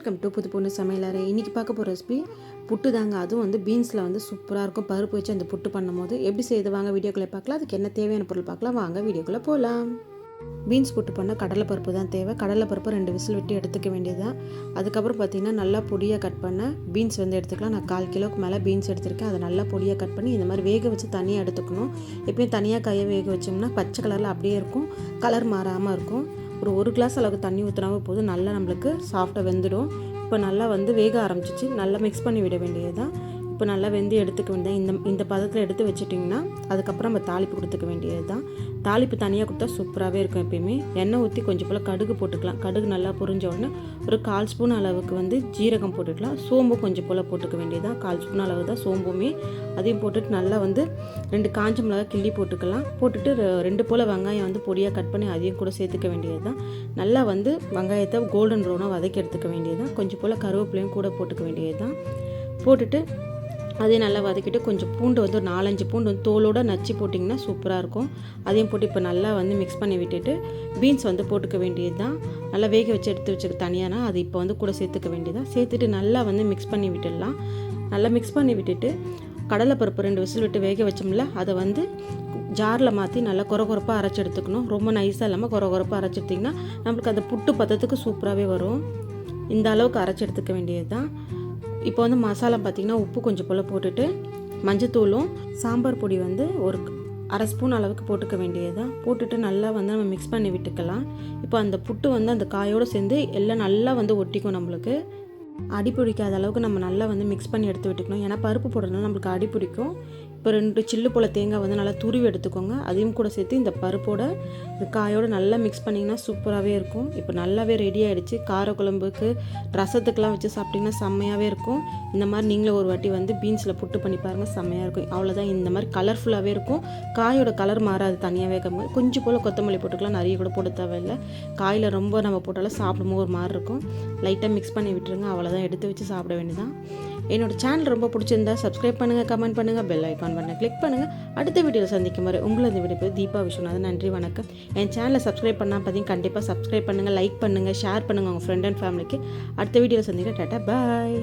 Welcome to புது பொண்ணு சமையலறை இன்றைக்கி பார்க்க போகிற ரெசிபி புட்டு தாங்க அதுவும் வந்து பீன்ஸில் வந்து சூப்பராக இருக்கும். பருப்பு வச்சு அந்த புட்டு பண்ணும்போது எப்படி செய்து வாங்க வீடியோக்குள்ளே பார்க்கலாம். அதுக்கு என்ன தேவையான பொருள் பார்க்கலாம்? வாங்க வீடியோக்குள்ளே போகலாம் பீன்ஸ் புட்டு பண்ண கடலைப்பருப்பு தான் தேவை. கடலைப்பருப்பு ரெண்டு விசில் விட்டு எடுத்துக்க வேண்டியதுதான். அதுக்கப்புறம் பார்த்திங்கன்னா நல்லா பொடியாக கட் பண்ண பீன்ஸ் வந்து எடுத்துக்கலாம். நான் கால் கிலோக்கு மேலே பீன்ஸ் எடுத்திருக்கேன். அதை நல்லா பொடியாக கட் பண்ணி இந்த மாதிரி வேக வச்சு தனியாக எடுத்துக்கணும். எப்பயும் தனியாக கையை வேக வச்சோம்னா பச்சை கலரில் அப்படியே இருக்கும். கலர் மாறாமல் இருக்கும். ஒரு ஒரு கிளாஸ் அளவுக்கு தண்ணி ஊற்றினாவே போதும். நல்லா நம்மளுக்கு சாஃப்டாக வெந்துடும். இப்போ நல்லா வந்து வேக ஆரம்பிச்சிச்சு. நல்லா மிக்ஸ் பண்ணி விட வேண்டியது தான் இப்போ நல்லா வெந்து எடுத்துக்க வேண்டியது இந்த இந்த பதத்தில் எடுத்து வச்சிட்டிங்கன்னா அதுக்கப்புறம் நம்ம தாளிப்பு கொடுத்துக்க வேண்டியது தான். தாளிப்பு தனியாக கொடுத்தா சூப்பராகவே இருக்கும் எப்பயுமே. எண்ணெய் ஊற்றி கொஞ்சம் போல் கடுகு போட்டுக்கலாம். கடுகு நல்லா புரிஞ்ச உடனே ஒரு கால் ஸ்பூன் அளவுக்கு வந்து ஜீரகம் போட்டுக்கலாம். சோம்பு கொஞ்சம் போல் போட்டுக்க வேண்டியது தான். கால் ஸ்பூன் அளவு தான் சோம்புமே. அதையும் போட்டுட்டு நல்லா வந்து ரெண்டு காஞ்ச மிளகா கிள்ளி போட்டுக்கலாம். போட்டுட்டு ரெண்டு போல் வெங்காயம் வந்து பொடியாக கட் பண்ணி அதையும் கூட சேர்த்துக்க வேண்டியது தான். நல்லா வந்து வெங்காயத்தை கோல்டன் ப்ரௌனாக வதக்கி எடுத்துக்க வேண்டியது தான். கொஞ்சம் போல் கருவேப்பிலையும் கூட போட்டுக்க வேண்டியது தான். போட்டுட்டு அதையும் நல்லா வதக்கிட்டு கொஞ்சம் பூண்டு வந்து ஒரு நாலஞ்சு பூண்டு வந்து தோலோடு நச்சு போட்டிங்கன்னா சூப்பராக இருக்கும். அதையும் போட்டு இப்போ நல்லா வந்து மிக்ஸ் பண்ணி விட்டுட்டு பீன்ஸ் வந்து போட்டுக்க வேண்டியது தான் நல்லா வேக வச்சு எடுத்து வச்சுக்க தனியானா அது இப்போ வந்து கூட சேர்த்துக்க வேண்டியதான் சேர்த்துட்டு நல்லா வந்து மிக்ஸ் பண்ணி விட்டுடலாம். நல்லா மிக்ஸ் பண்ணி விட்டுட்டு கடலைப்பருப்பு ரெண்டு விசில் விட்டு வேக வச்சோம்ல அதை வந்து ஜாரில் மாற்றி நல்லா குறை குறைப்பாக அரைச்சி எடுத்துக்கணும். ரொம்ப நைஸாக இல்லாமல் குறை குறைப்பாக அரைச்சி எடுத்திங்கன்னா நம்மளுக்கு அந்த புட்டு பதத்துக்கு சூப்பராகவே வரும். இந்த அளவுக்கு அரைச்சி எடுத்துக்க வேண்டியது தான் இப்போ வந்து மசாலா பார்த்திங்கன்னா உப்பு கொஞ்சம் போல் போட்டுட்டு மஞ்சத்தூளும் சாம்பார் பொடி வந்து ஒரு அரை ஸ்பூன் அளவுக்கு போட்டுக்க வேண்டியதுதான். போட்டுட்டு நல்லா வந்து நம்ம மிக்ஸ் பண்ணி விட்டுக்கலாம். இப்போ அந்த புட்டு வந்து அந்த காயோடு சேர்ந்து எல்லாம் நல்லா வந்து ஒட்டிக்கும் நம்மளுக்கு. அடி பிடிக்காத அளவுக்கு நம்ம நல்லா வந்து மிக்ஸ் பண்ணி எடுத்து விட்டுக்கணும். ஏன்னா பருப்பு போடுறதுனால நம்மளுக்கு அடி பிடிக்கும். இப்போ ரெண்டு சில்லு போல் தேங்காய் வந்து நல்லா துருவி எடுத்துக்கோங்க. அதையும் கூட சேர்த்து இந்த பருப்போட இந்த காயோடு நல்லா மிக்ஸ் பண்ணிங்கன்னா சூப்பராகவே இருக்கும். இப்போ நல்லாவே ரெடி ஆகிடுச்சு காரக்குழம்புக்கு ரசத்துக்கெலாம் வச்சு சாப்பிட்டிங்கன்னா செம்மையாகவே இருக்கும். இந்த மாதிரி நீங்களும் ஒரு வாட்டி வந்து பீன்ஸில் புட்டு பண்ணி பாருங்கள் செம்மையாக இருக்கும். அவ்வளோதான் இந்த மாதிரி கலர்ஃபுல்லாகவே இருக்கும். காயோட கலர் மாறாது தனியாகவே இருக்கும்போது. கொஞ்சம் போல் கொத்தமல்லி போட்டுக்கலாம். நிறைய கூட போட தேவையில்லை. காயில் ரொம்ப நம்ம போட்டாலும் சாப்பிடும்போது ஒரு மாதிரி இருக்கும். லைட்டாக மிக்ஸ் பண்ணி விட்டுருங்க. அவ்வளோ அவ்வளோதான் எடுத்து வச்சு சாப்பிட வேண்டியதான் என்னோட சேனல் ரொம்ப பிடிச்சிருந்தா சப்ஸ்கிரைப் பண்ணுங்கள் கமெண்ட் பண்ணுங்கள் பெல் ஐக்கான் பண்ண கிளிக் பண்ணுங்கள் அடுத்த வீடியோவில் சந்திக்கும் வரை உங்களை இந்த வீடியோ தீபா விஸ்வநாதன். நன்றி வணக்கம். என் சேனலை சப்ஸ்கிரைப் பண்ணால் பார்த்தீங்கன்னா கண்டிப்பாக சப்ஸ்கிரைப் பண்ணுங்கள் லைக் பண்ணுங்கள் ஷேர் பண்ணுங்கள் உங்கள் ஃப்ரெண்ட் அண்ட் ஃபேமிலிக்கு அடுத்த வீடியோவில் சந்திக்க டாட்டா பாய்